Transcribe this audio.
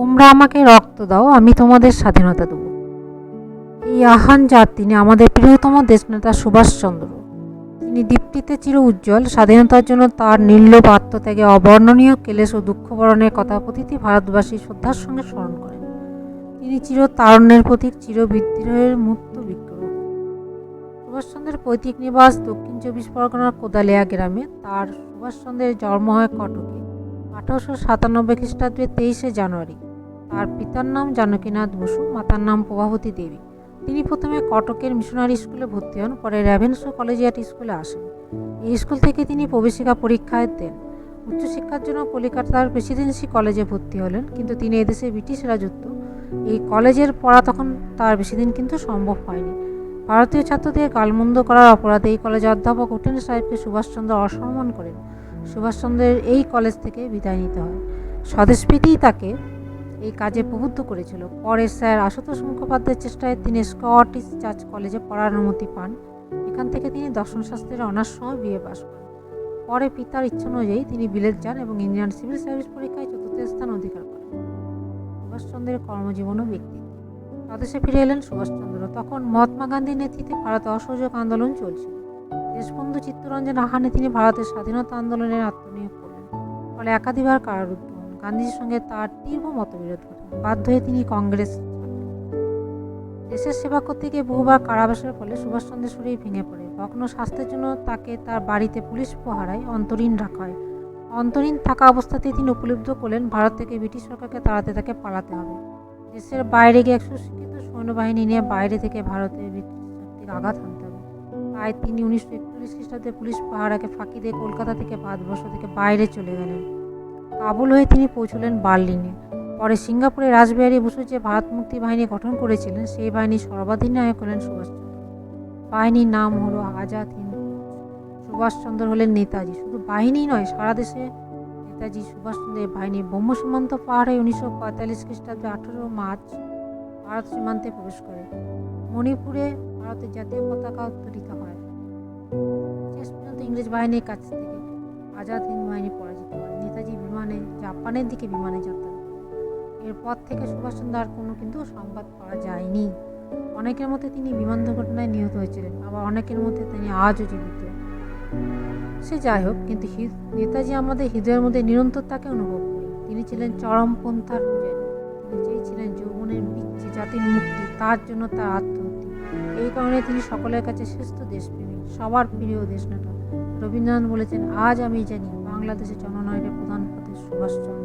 তোমরা আমাকে রক্ত দাও, আমি তোমাদের স্বাধীনতা দেবো। এই আহ্বান যার, তিনি আমাদের প্রিয়তম দেশনেতা সুভাষচন্দ্র। তিনি দীপ্তিতে চির উজ্জ্বল, স্বাধীনতার জন্য তার নির্লোভ আত্মত্যাগে অবর্ণনীয় কেলেশ ও দুঃখ বরণের কথা প্রতিটি ভারতবাসী শ্রদ্ধার সঙ্গে স্মরণ করেন। তিনি চির তারণ্যের প্রতীক, চির বিদ্রোহের মূর্ত বিগ্রহ। সুভাষচন্দ্রের পৈতৃক নিবাস দক্ষিণ চব্বিশ পরগনার কোদালিয়া গ্রামে। তার সুভাষচন্দ্রের জন্ম হয় কটকে, আঠারোশো সাতানব্বই খ্রিস্টাব্দে তেইশে জানুয়ারি। তার পিতার নাম জানকীনাথ বসু, মাতার নাম প্রভাবতী দেবী। তিনি প্রথমে কটকের মিশনারি স্কুলে ভর্তি হন, পরে র্যাভেন্স কলেজিয়েট স্কুলে আসেন। এই স্কুল থেকে তিনি প্রবেশিকা পরীক্ষায় দেন। উচ্চশিক্ষার জন্য কলিকাতার প্রেসিডেন্সি কলেজে ভর্তি হলেন, কিন্তু তিনি এদেশে ব্রিটিশ রাজত্ব। এই কলেজের পড়া তখন তার বেশি দিন কিন্তু সম্ভব হয়নি। ভারতীয় ছাত্রদের গালমন্দ করার অপরাধে এই কলেজের অধ্যাপক হোটেন সাহেবকে সুভাষচন্দ্র অসম্মান করেন। সুভাষচন্দ্রের এই কলেজ থেকে বিদায় নিতে হয়। স্বদেশপ্রীতিই তাকে এই কাজে প্রবুদ্ধ করেছিল। পরে স্যার আশুতোষ মুখোপাধ্যায়ের চেষ্টায় তিনি স্কটিশ চার্চ কলেজে পড়ার অনুমতি পান। এখান থেকে তিনি দর্শনশাস্ত্রের অনার্স সহ বিয়ে পাশ করেন। পরে পিতার ইচ্ছা অনুযায়ী তিনি বিলেত যান এবং ইন্ডিয়ান সিভিল সার্ভিস পরীক্ষায় চতুর্থ স্থান অধিকার করেন। সুভাষচন্দ্রের কর্মজীবন ও ব্যক্তিত্ব। স্বদেশে ফিরে এলেন সুভাষচন্দ্র। তখন মহাত্মা গান্ধীর নেতৃত্বে ভারত অসহযোগ আন্দোলন চলছিল। দেশবন্ধু চিত্তরঞ্জন আহানে তিনি ভারতের স্বাধীনতা আন্দোলনের আত্মনিয়োগ করলেন। ফলে একাধিকবার কারারুদ্ধ। গান্ধীজির সঙ্গে তার তীব্র মতবিরোধ ঘটে। বাধ্য হয়ে তিনি কংগ্রেস দেশের সেবা করতে গিয়ে বহুবার কারাবাসের ফলে সুভাষচন্দ্রের শরীর ভেঙে পড়ে। কখনো স্বাস্থ্যের জন্য তাকে তার বাড়িতে পুলিশ প্রহারায় অন্তরীণ রাখা হয়। অন্তরীণ থাকা অবস্থাতেই তিনি উপলব্ধ করলেন, ভারত থেকে ব্রিটিশ সরকারকে তাড়াতে তাকে পালাতে হবে। দেশের বাইরে গিয়ে একশো শিক্ষিত সৈন্যবাহিনী নিয়ে বাইরে থেকে ভারতের ব্রিটিশ আঘাত হানতে হবে। তাই তিনি উনিশশো একচল্লিশ খ্রিস্টাব্দে পুলিশ পাহারাকে ফাঁকি দিয়ে কলকাতা থেকে ভারতবর্ষ থেকে বাইরে চলে গেলেন। কাবুল হয়ে তিনি পৌঁছলেন বার্লিনে। পরে সিঙ্গাপুরে রাসবিহারী বসু যে ভারত মুক্তি বাহিনী গঠন করেছিলেন, সেই বাহিনীর সর্বাধিনায়ক হলেন সুভাষচন্দ্র বাহিনীর নাম হলো আজাদ হিন্দ সুভাষচন্দ্র হলেন নেতাজি। শুধু বাহিনী নয়, সারা দেশে নেতাজি সুভাষচন্দ্রের বাহিনী ব্রহ্ম সীমান্ত পার হয়ে উনিশশো পঁয়তাল্লিশ খ্রিস্টাব্দে আঠেরো মার্চ ভারত সীমান্তে প্রবেশ করে। মণিপুরে ভারতের জাতীয় পতাকা উত্তোলিত হয়। শেষ পর্যন্ত ইংরেজ বাহিনীর কাছ থেকে আজাদ হিন্দ বাহিনী পরাজিত হয়। নেতাজি বিমানে, জাপানের দিকে বিমানে যাত্রা। এরপর থেকে সুভাষচন্দ্র আর কোনো কিন্তু সংবাদ পাওয়া যায়নি। অনেকের মতে তিনি বিমান দুর্ঘটনায় নিহত হয়েছিলেন, আবার অনেকের মতে তিনি আজও জীবিত। সে যাই হোক, কিন্তু নেতাজি আমাদের হৃদয়ের মধ্যে নিরন্তর তাকে অনুভব করি তিনি ছিলেন চরমপন্থার পূজারী। তিনি চেয়েছিলেন যৌবনের বিচ্ছে জাতির মুক্তি, তার জন্য তার আত্মহত্যা এই কারণে তিনি সকলের কাছে শ্রেষ্ঠ দেশপ্রেমী, সবার প্রিয় দেশ নাটক রবীন্দ্রনাথ বলেছেন, আজ আমি জানি বাংলাদেশের জননায়কের প্রধান পথে সুভাষচন্দ্র